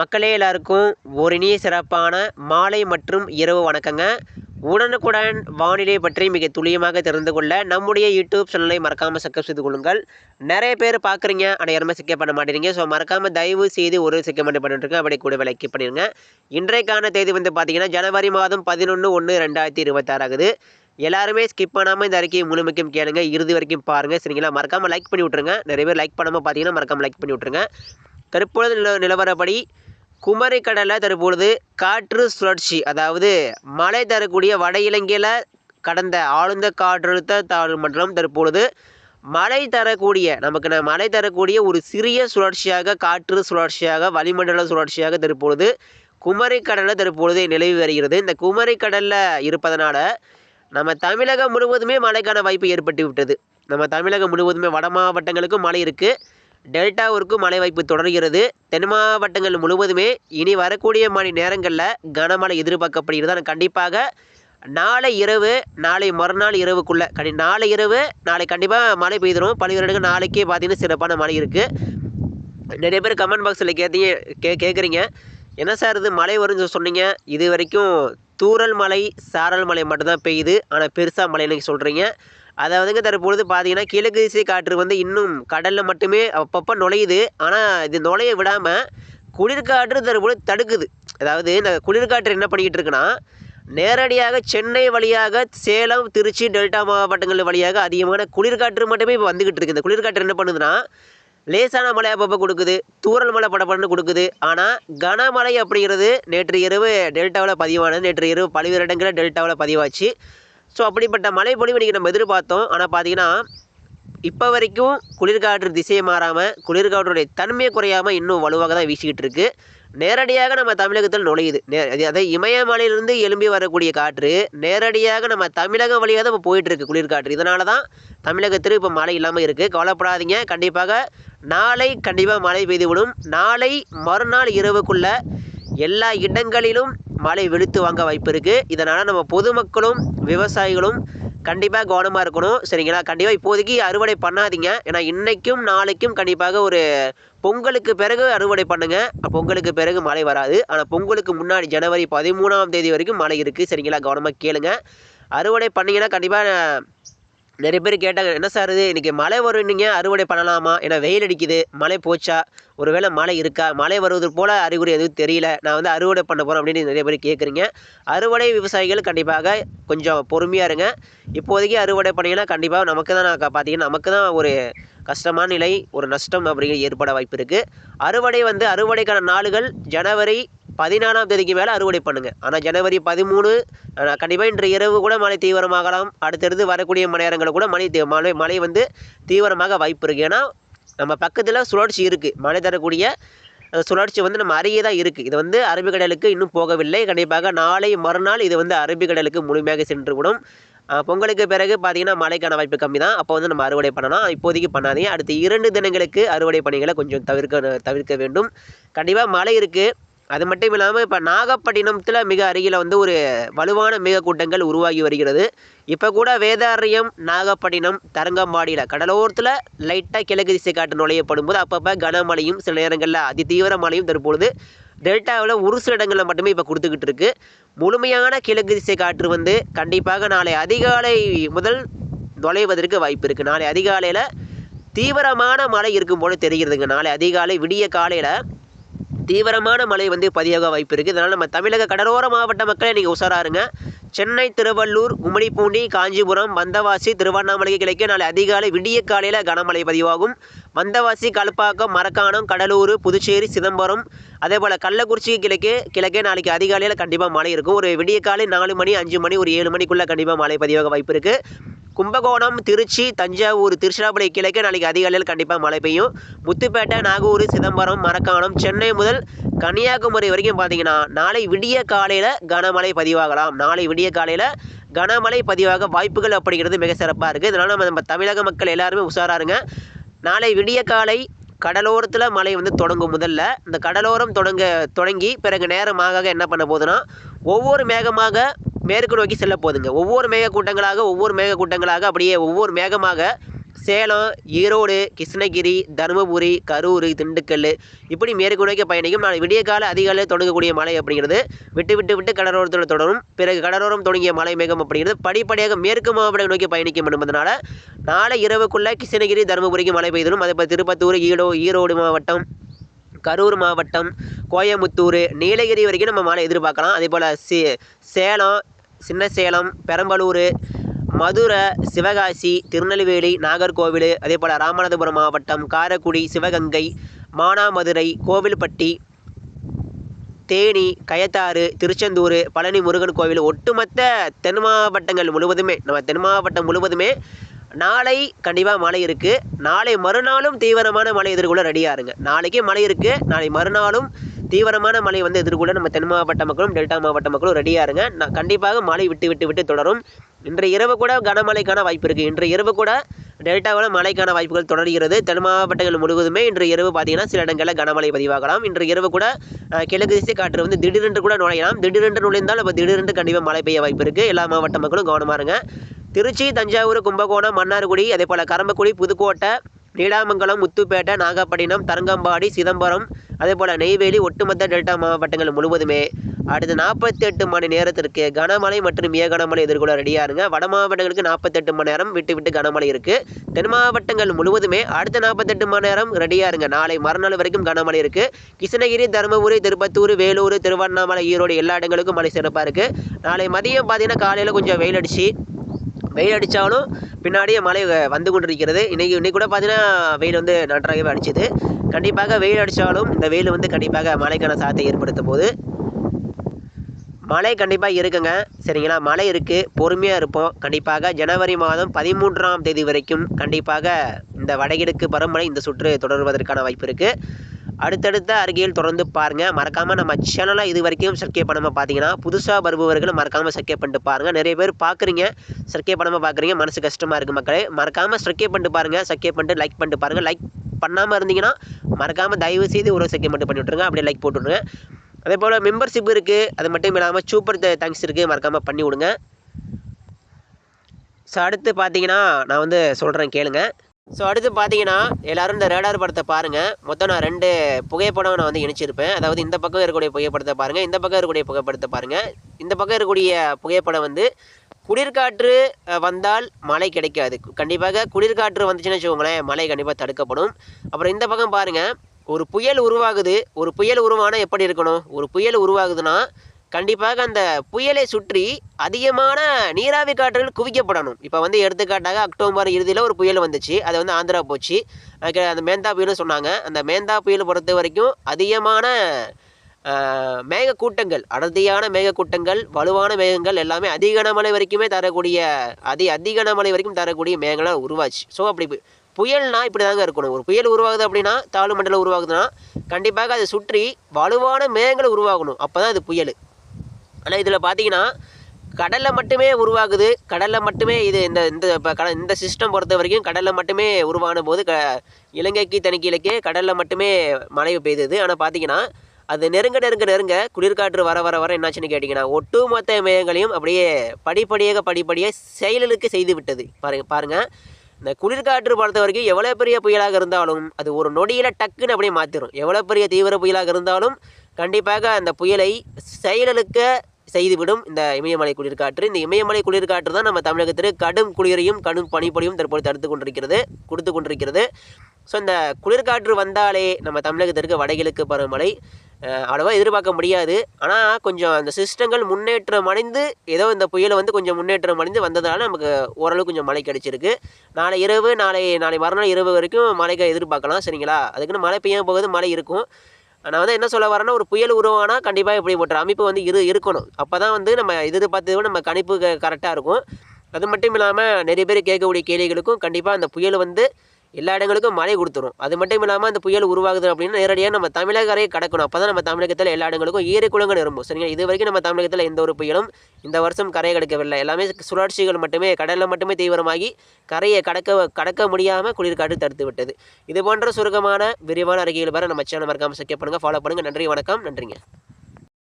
மக்களே எல்லாருக்கும் ஒரு இனிய சிறப்பான மாலை மற்றும் இரவு வணக்கங்க. உடனுக்குடன் வானிலை பற்றி மிக துல்லியமாக தெரிந்து கொள்ள நம்முடைய யூடியூப் சேனலை மறக்காமல் சப்ஸ்கிரைப் செய்து கொள்ளுங்கள். நிறைய பேர் பார்க்குறீங்க ஆனால் யாருமே சிக்க பண்ண மாட்டேறீங்க ஸோ மறக்காமல் தயவு செய்து ஒரு சிக்க மட்டும் பண்ணிட்டுருங்க. அப்படி கூட விலைக்கு பண்ணிடுங்க. இன்றைக்கான தேதி வந்து பார்த்தீங்கன்னா ஜனவரி மாதம் பதினொன்று ஒன்று ரெண்டாயிரத்தி இருபத்தாறு ஆகுது. எல்லாருமே ஸ்கிப் பண்ணாமல் இந்த அறிக்கையை முழுமைக்கும் கேளுங்க. இறுதி வரைக்கும் பாருங்கள் சரிங்களா? மறக்காமல் லைக் பண்ணி விட்ருங்க நிறைய பேர் லைக் பண்ணாமல் பார்த்தீங்கன்னா மறக்காமல் லைக் பண்ணி விட்ருங்க தற்பொழுது நில நிலவரப்படி குமரி கடலில் தற்பொழுது காற்று சுழற்சி அதாவது மழை தரக்கூடிய வட இலங்கையில் கடந்த ஆழ்ந்த காற்றழுத்த தாழ்வு மண்டலம் தற்பொழுது மழை தரக்கூடிய நமக்கு நான் மழை தரக்கூடிய ஒரு சிறிய சுழற்சியாக காற்று சுழற்சியாக வளிமண்டல சுழற்சியாக தற்பொழுது குமரி கடலில் தற்பொழுது நிலவி வருகிறது. இந்த குமரி கடலில் இருப்பதனால நம்ம தமிழகம் முழுவதுமே மழைக்கான வாய்ப்பு ஏற்பட்டு விட்டது நம்ம தமிழகம் முழுவதுமே வட மாவட்டங்களுக்கும் மழை இருக்குது டெல்டாவிற்கும் மழை வாய்ப்பு தொடர்கிறது. தென் மாவட்டங்கள் முழுவதுமே இனி வரக்கூடிய மணி நேரங்களில் கனமழை எதிர்பார்க்கப்படுகிறது. ஆனால் கண்டிப்பாக நாளை இரவு நாளை மறுநாள் இரவுக்குள்ளே கண்டி நாளை இரவு நாளை கண்டிப்பாக மழை பெய்திடும். பல்வேறு இடங்கள் நாளைக்கே பார்த்தீங்கன்னா சிறப்பான மழை இருக்குது நிறைய பேர் கமெண்ட் பாக்ஸில் கேட்டீங்க கே கேட்குறீங்க என்ன சார் இது மழை வரும்னு சொல்லி சொன்னீங்க. இது வரைக்கும் தூரல் மலை சாரல் மலை மட்டும்தான் பெய்யுது. ஆனால் பெருசாக மழை நீங்கள் சொல்கிறீங்க அதாவதுங்க தற்பொழுது பார்த்தீங்கன்னா கிழக்கு திசை காற்று வந்து இன்னும் கடலில் மட்டுமே அப்பப்போ நுழையுது. ஆனால் இது நுழைய விடாமல் குளிர்காற்று தற்பொழுது தடுக்குது. அதாவது இந்த குளிர்காற்று என்ன பண்ணிக்கிட்டு இருக்குன்னா நேரடியாக சென்னை வழியாக சேலம் திருச்சி டெல்டா மாவட்டங்கள் வழியாக அதிகமான குளிர்காற்று மட்டுமே இப்போ வந்துக்கிட்டு இருக்குது இந்த குளிர்காற்று என்ன பண்ணுதுன்னா லேசான மழை அப்பப்போ கொடுக்குது தூரல் மழை படப்படன்னு கொடுக்குது. ஆனால் கனமழை அப்படிங்கிறது நேற்று இரவு டெல்டாவில் பதிவானது. நேற்று இரவு பல்வேறு இடங்களில் டெல்டாவில் பதிவாச்சு. ஸோ அப்படிப்பட்ட மழை பொழிவு இன்றைக்கி நம்ம எதிர்பார்த்தோம். ஆனால் பார்த்தீங்கன்னா இப்போ வரைக்கும் குளிர்காற்று திசையை மாறாமல் குளிர்காற்றுடைய தன்மையை குறையாமல் இன்னும் வலுவாக தான் வீசிக்கிட்டு இருக்குது நேரடியாக நம்ம தமிழகத்தில் நுழையுது. நே அது- அதாவது இமயமலையிலிருந்து எழும்பி வரக்கூடிய காற்று நேரடியாக நம்ம தமிழகம் வழியாக தான் இப்போ போயிட்டுருக்கு குளிர்காற்று. இதனால தான் தமிழகத்தில் இப்போ மழை இல்லாமல் இருக்குது கவலைப்படாதீங்க. கண்டிப்பாக நாளை கண்டிப்பாக மழை பெய்துவிடும். நாளை மறுநாள் இரவுக்குள்ளே எல்லா இடங்களிலும் மழை வெளுத்து வாங்க வாய்ப்பு இருக்குது இதனால் நம்ம பொதுமக்களும் விவசாயிகளும் கண்டிப்பாக கவனமாக இருக்கணும். சரிங்களா? கண்டிப்பாக இப்போதைக்கு அறுவடை பண்ணாதீங்க. ஏன்னா இன்றைக்கும் நாளைக்கும் கண்டிப்பாக ஒரு பொங்கலுக்கு பிறகு அறுவடை பண்ணுங்கள் பொங்கலுக்கு பிறகு மழை வராது. ஆனால் பொங்கலுக்கு முன்னாடி ஜனவரி பதிமூணாம் தேதி வரைக்கும் மழை இருக்குது சரிங்களா? கவனமாக கேளுங்க. அறுவடை பண்ணிங்கன்னா கண்டிப்பாக நிறைய பேர் கேட்டாங்க என்ன சார் இது? இன்றைக்கி மழை வருன்னீங்க அறுவடை பண்ணலாமா? ஏன்னா வெயில் அடிக்குது மழை போச்சா? ஒருவேளை மழை இருக்கா? மழை வருவது போல் அறிகுறி எதுவும் தெரியல. நான் வந்து அறுவடை பண்ண போகிறேன் அப்படின்னு நிறைய பேர் கேட்குறீங்க அறுவடை விவசாயிகள் கண்டிப்பாக கொஞ்சம் பொறுமையாக இருங்க. இப்போதைக்கு அறுவடை பண்ணிங்கன்னா கண்டிப்பாக நமக்கு தான் நான் பார்த்தீங்கன்னா நமக்கு தான் ஒரு கஷ்டமான நிலை ஒரு நஷ்டம் அப்படிங்கிற ஏற்பட வாய்ப்பு இருக்குது அறுவடை வந்து அறுவடைக்கான நாளுகள் ஜனவரி பதினாலாம் தேதிக்கு மேலே அறுவடை பண்ணுங்கள் ஆனால் ஜனவரி பதிமூணு கண்டிப்பாக இன்று இரவு கூட மழை தீவிரமாகலாம். அடுத்தடுத்து வரக்கூடிய மணி நேரங்களில் கூட மழை தீ- மழை மழை வந்து தீவிரமாக வாய்ப்பு இருக்குது ஏன்னா நம்ம பக்கத்தில் சுழற்சி இருக்குது மழை தரக்கூடிய சுழற்சி வந்து நம்ம அருகே தான் இருக்குது இது வந்து அரபிக்கடலுக்கு இன்னும் போகவில்லை. கண்டிப்பாக நாளை மறுநாள் இது வந்து அரபிக்கடலுக்கு முழுமையாக சென்று விடும் பொங்கலுக்கு பிறகு பார்த்தீங்கன்னா மழைக்கான வாய்ப்பு கம்மி தான் அப்போ வந்து நம்ம அறுவடை பண்ணலாம். இப்போதைக்கு பண்ணாதீங்க. அடுத்த இரண்டு தினங்களுக்கு அறுவடை பணிகளை கொஞ்சம் தவிர்க்க தவிர்க்க வேண்டும். கண்டிப்பாக மழை இருக்குது அது மட்டும் இல்லாமல் இப்போ நாகப்பட்டினத்தில் மிக அருகில் வந்து ஒரு வலுவான மேகக்கூட்டங்கள் உருவாகி வருகிறது. இப்போ கூட வேதாரியம் நாகப்பட்டினம் தரங்கம்பாடியில் கடலோரத்தில் லைட்டாக கிழக்கு திசை காற்று நுழையப்படும் போது அப்பப்போ கனமழையும் சில நேரங்களில் அதி தீவிர மழையும் தற்பொழுது டெல்டாவில் ஒரு சில இடங்களில் மட்டுமே இப்போ கொடுத்துக்கிட்டு இருக்கு. முழுமையான கிழக்கு திசை காற்று வந்து கண்டிப்பாக நாளை அதிகாலை முதல் நுழைவதற்கு வாய்ப்பு இருக்குது நாளை அதிகாலையில் தீவிரமான மழை இருக்கும் போல தெரிகிறதுங்க. நாளை அதிகாலை விடிய காலையில் தீவிரமான மழை வந்து பதியாக வாய்ப்பு இருக்குது இதனால் நம்ம தமிழக கடலோர மாவட்ட மக்களை நீங்கள் உஷாராருங்க சென்னை திருவள்ளூர் கும்மிடிப்பூண்டி காஞ்சிபுரம் வந்தவாசி திருவண்ணாமலை கிழக்கே நாளை அதிகாலை விடிய காலையில் கனமழை பதிவாகும். வந்தவாசி கல்பாக்கம் மரக்காணம் கடலூர் புதுச்சேரி சிதம்பரம் அதே போல் கள்ளக்குறிச்சி கிழக்கே கிழக்கே நாளைக்கு அதிகாலையில் கண்டிப்பாக மழை இருக்கும். ஒரு விடிய காலை நாலு மணி அஞ்சு மணி ஒரு ஏழு மணிக்குள்ளே கண்டிப்பாக மழை பதிவாக வாய்ப்பு இருக்குது கும்பகோணம் திருச்சி தஞ்சாவூர் திருச்சிராப்பள்ளி கிழக்கு நாளைக்கு அதிகாலையில் கண்டிப்பாக மழை பெய்யும். முத்துப்பேட்டை நாகூர் சிதம்பரம் மரக்காணம் சென்னை முதல் கன்னியாகுமரி வரைக்கும் பார்த்தீங்கன்னா நாளை விடிய காலையில் கனமழை பதிவாகலாம். நாளை விடிய காலையில் கனமழை பதிவாக வாய்ப்புகள் அப்படிங்கிறது மிக சிறப்பாக இருக்குது இதனால் நம்ம நம்ம தமிழக மக்கள் எல்லாருமே உஷாராருங்க நாளை விடிய காலை கடலோரத்தில் மழை வந்து தொடங்கும் முதல்ல. இந்த கடலோரம் தொடங்க தொடங்கி பிறகு நேரமாக என்ன பண்ண போகுதுன்னா ஒவ்வொரு மேகமாக மேற்கு நோக்கி செல்ல போகுதுங்க ஒவ்வொரு மேகக்கூட்டங்களாக ஒவ்வொரு மேகக்கூட்டங்களாக அப்படியே ஒவ்வொரு மேகமாக சேலம் ஈரோடு கிருஷ்ணகிரி தருமபுரி கரூர் திண்டுக்கல் இப்படி மேற்கு நோக்கி பயணிக்கும். நான் விடிய கால அதிகாலையில் தொடங்கக்கூடிய மழை அப்படிங்கிறது விட்டு விட்டு விட்டு கடலோரத்தில் தொடரும். பிறகு கடலோரம் தொடங்கிய மழை மேகம் அப்படிங்கிறது படிப்படியாக மேற்கு மாவட்டம் நோக்கி பயணிக்கும் என்பதனால நாளை இரவுக்குள்ளே கிருஷ்ணகிரி தருமபுரிக்கு மழை பெய்திடும் அதே போல் திருப்பத்தூர் ஈடோ ஈரோடு மாவட்டம் கரூர் மாவட்டம் கோயமுத்தூர் நீலகிரி வரைக்கும் நம்ம மழை எதிர்பார்க்கலாம். அதே போல் சி சேலம் சின்னசேலம் பெரம்பலூர் மதுரை சிவகாசி திருநெல்வேலி நாகர்கோவில் அதே போல் ராமநாதபுரம் மாவட்டம் காரைக்குடி சிவகங்கை மானாமதுரை கோவில்பட்டி தேனி கயத்தாறு திருச்செந்தூர் பழனி முருகன் கோவில் ஒட்டுமொத்த தென் மாவட்டங்கள் முழுவதுமே நம்ம தென் மாவட்டம் முழுவதுமே நாளை கண்டிப்பாக மழை இருக்குது நாளை மறுநாளும் தீவிரமான மழை எதிர்கொள்ள ரெடியாக இருங்க. நாளைக்கு மழை இருக்குது நாளை மறுநாளும் தீவிரமான மழை வந்து எதிர்கொள்ள நம்ம தென் மாவட்ட மக்களும் டெல்டா மாவட்ட மக்களும் ரெடியாக இருங்க. நான் கண்டிப்பாக மழை விட்டு விட்டு விட்டு தொடரும். இன்றைய இரவு கூட கனமழைக்கான வாய்ப்பு இருக்குது இன்றைய இரவு கூட டெல்டாவில் மழைக்கான வாய்ப்புகள் தொடர்கிறது. தென் மாவட்டங்கள் முழுவதுமே இன்று இரவு பார்த்தீங்கன்னா சில இடங்களில் கனமழை பதிவாகலாம். இன்று இரவு கூட கிழக்கு திசை காற்று வந்து திடீரென்று கூட நுழையலாம். திடீரென்று நுழைந்தால் அப்போ திடீரென்று கண்டிப்பாக மழை பெய்ய வாய்ப்பு இருக்குது எல்லா மாவட்ட மக்களும் கவனமாக இருங்க. திருச்சி தஞ்சாவூர் கும்பகோணம் மன்னார்குடி அதே போல் கரம்பக்குடி புதுக்கோட்டை நீடாமங்கலம் முத்துப்பேட்டை நாகப்பட்டினம் தரங்கம்பாடி சிதம்பரம் அதேபோல் நெய்வேலி ஒட்டுமொத்த டெல்டா மாவட்டங்கள் முழுவதுமே அடுத்த நாற்பத்தெட்டு மணி நேரத்திற்கு கனமழை மற்றும் மிக கனமழை எதிர்கொள்ள ரெடியாக இருங்க வட மாவட்டங்களுக்கு நாற்பத்தெட்டு மணி நேரம் விட்டு விட்டு கனமழை இருக்குது தென் மாவட்டங்கள் முழுவதுமே அடுத்த நாற்பத்தெட்டு மணி நேரம் ரெடியாக இருங்க நாளை மறுநாள் வரைக்கும் கனமழை இருக்குது கிருஷ்ணகிரி தருமபுரி திருப்பத்தூர் வேலூர் திருவண்ணாமலை ஈரோடு எல்லா இடங்களுக்கும் மழை சிறப்பாக இருக்குது நாளை மதியம் பார்த்தீங்கன்னா காலையில் கொஞ்சம் வெயில் அடிச்சு வெயில் அடித்தாலும் பின்னாடியே மழை வந்து கொண்டிருக்கிறது. இன்றைக்கி இன்றைக்கி கூட பார்த்தீங்கன்னா வெயில் வந்து நன்றாகவே அடிச்சுது. கண்டிப்பாக வெயில் அடித்தாலும் இந்த வெயில் வந்து கண்டிப்பாக மழைக்கான சாத்தை ஏற்படுத்தும் போது மழை கண்டிப்பாக இருக்குங்க. சரிங்களா? மழை இருக்குது பொறுமையாக இருப்போம். கண்டிப்பாக ஜனவரி மாதம் பதிமூன்றாம் தேதி வரைக்கும் கண்டிப்பாக இந்த வடகிழக்கு பருவமழை இந்த சுற்று தொடர்வதற்கான வாய்ப்பு இருக்குது அடுத்தடுத்த அறிக்கையில் தொடர்ந்து பாருங்கள் மறக்காமல் நம்ம சேனலை இது வரைக்கும் சர்க்கே பண்ணாமல் பார்த்தீங்கன்னா புதுசாக வருபவர்கள் மறக்காமல் சர்க்கே பண்ணிட்டு பாருங்கள் நிறைய பேர் பார்க்குறீங்க சர்க்கே பண்ணாமல் பார்க்குறீங்க மனசு கஷ்டமாக இருக்குது மக்களே. மறக்காமல் சர்க்கே பண்ணிட்டு பாருங்கள் சர்க்கே பண்ணிட்டு லைக் பண்ணிட்டு பாருங்கள் லைக் பண்ணாமல் இருந்தீங்கன்னா மறக்காமல் தயவு செய்து ஒரு சர்க்கே மட்டும் பண்ணி விட்ருங்க அப்படியே லைக் போட்டுவிட்ருங்க அதே போல் மெம்பர்ஷிப் இருக்குது அது மட்டும் இல்லாமல் சூப்பர் தேங்க்ஸ் இருக்குது மறக்காமல் பண்ணி விடுங்க. ஸோ அடுத்து பார்த்தீங்கன்னா நான் வந்து சொல்கிறேன் கேளுங்க. ஸோ அடுத்து பார்த்தீங்கன்னா எல்லாரும் இந்த ரேடார் படத்தை பாருங்கள் மொத்தம் நான் ரெண்டு புகைப்படம் நான் வந்து இணைச்சிருப்பேன். அதாவது இந்த பக்கம் இருக்கக்கூடிய புகைப்படத்தை பாருங்கள் இந்த பக்கம் இருக்கக்கூடிய புகைப்படத்தை பாருங்கள் இந்த பக்கம் இருக்கக்கூடிய புகைப்படம் வந்து குளிர்காற்று வந்தால் மழை கிடைக்காது. கண்டிப்பாக குளிர்காற்று வந்துச்சுன்னு வச்சுக்கோங்களேன் மழை கண்டிப்பாக தடுக்கப்படும். அப்புறம் இந்த பக்கம் பாருங்கள் ஒரு புயல் உருவாகுது. ஒரு புயல் உருவானால் எப்படி இருக்கணும்? ஒரு புயல் உருவாகுதுன்னா கண்டிப்பாக அந்த புயலை சுற்றி அதிகமான நீராவி காற்றுகள் குவிக்கப்படணும். இப்போ வந்து எடுத்துக்காட்டாக அக்டோபர் இறுதியில் ஒரு புயல் வந்துச்சு. அது வந்து ஆந்திரா போச்சு. அதுக்கு அந்த மேந்தா புயல்னு சொன்னாங்க. அந்த மேந்தா புயல் பொறுத்த வரைக்கும் அதிகமான மேகக்கூட்டங்கள் அடர்த்தியான மேகக்கூட்டங்கள் வலுவான மேகங்கள் எல்லாமே அதிக கனமழை வரைக்குமே தரக்கூடிய அதி அதிக கனமழை வரைக்கும் தரக்கூடிய மேகங்களாக உருவாச்சு. ஸோ அப்படி பு- புயல்னா இப்படி தாங்க இருக்கணும். ஒரு புயல் உருவாகுது அப்படின்னா தாழ்வு மண்டலம் உருவாகுதுன்னா கண்டிப்பாக அதை சுற்றி வலுவான மேகங்கள் உருவாகணும். அப்போ தான் அது புயல். ஆனால் இதில் பார்த்தீங்கன்னா கடலில் மட்டுமே உருவாகுது. கடலில் மட்டுமே இது இந்த இந்த இப்போ கட இந்த சிஸ்டம் பொறுத்த வரைக்கும் கடலில் மட்டுமே உருவான போது க இலங்கைக்கு தனிக்கீழக்கே கடலில் மட்டுமே மழை பெய்தது. ஆனால் பார்த்தீங்கன்னா அது நெருங்க நெருங்க நெருங்க குளிர்காற்று வர வர வர என்னாச்சுன்னு கேட்டிங்கன்னா ஒட்டுமொத்த மேகங்களையும் அப்படியே படிப்படியாக படிப்படியாக செயலுக்கு செய்து விட்டது. பாருங்க பாருங்கள் இந்த குளிர்காற்று பொறுத்த வரைக்கும் எவ்வளோ பெரிய புயலாக இருந்தாலும் அது ஒரு நொடியில் டக்குன்னு அப்படியே மாற்றிடும் எவ்வளோ பெரிய தீவிர புயலாக இருந்தாலும் கண்டிப்பாக அந்த புயலை செயலுக்க செய்துவிடும் இந்த இமயமலை குளிர்காற்று. இந்த இமயமலை குளிர்காற்று தான் நம்ம தமிழகத்திற்கு கடும் குளிரையும் கடும் பனிப்பொழியும் தற்போது தடுத்து கொண்டிருக்கிறது கொடுத்து கொண்டிருக்கிறது. ஸோ இந்த குளிர்காற்று வந்தாலே நம்ம தமிழகத்திற்கு வடகிழக்கு பருவமழை அஹ், எதிர்பார்க்க முடியாது. ஆனால் கொஞ்சம் அந்த சிஸ்டங்கள் முன்னேற்றம் அடைந்து ஏதோ இந்த புயலை வந்து கொஞ்சம் முன்னேற்றம் அடைந்து வந்ததால நமக்கு ஓரளவு கொஞ்சம் மழை கிடைச்சிருக்கு. நாளை இரவு நாளை நாளை மறுநாள் இரவு வரைக்கும் மழைக்கு எதிர்பார்க்கலாம் சரிங்களா? அதுக்குன்னு மழை பெய்யும் போகுது மழை இருக்கும். நான் வந்து என்ன சொல்ல வரேன்னா ஒரு புயல் உருவானா கண்டிப்பாக இப்படிப்பட்ட அமைப்பு வந்து இரு இருக்கணும். அப்போ தான் வந்து நம்ம எதிர்பார்த்ததை நம்ம கணிப்பு கரெக்டாக இருக்கும். அது மட்டும் இல்லாமல் நிறைய பேர் கேட்கக்கூடிய கேள்விகளுக்கும் கண்டிப்பாக அந்த புயல் வந்து எல்லா இடங்களுக்கும் மழை கொடுத்துரும். அது மட்டும் இல்லாமல் அந்த புயல் உருவாகுது அப்படின்னா நேரடியாக நம்ம தமிழக கரையை கடக்கணும். அப்போ தான் நம்ம தமிழகத்தில் எல்லா இடங்களுக்கும் ஈரை குளங்கள் நிரம்பும். சரிங்களா? இது வரைக்கும் நம்ம தமிழகத்தில் எந்த ஒரு புயலும் இந்த வருஷம் கரையை கடக்கவில்லை. எல்லாமே சுழற்சிகள் மட்டுமே கடலில் மட்டுமே தீவிரமாகி கரையை கடக்க கடக்க முடியாமல் குளிர்காற்று தடுத்து விட்டது. இது போன்ற சுருக்கமான விரிவான அறிக்கைகள் வர நம்ம சேனல் மறக்காமல் சக்கிய பண்ணுங்கள் ஃபாலோ பண்ணுங்கள் நன்றி வணக்கம். நன்றிங்க.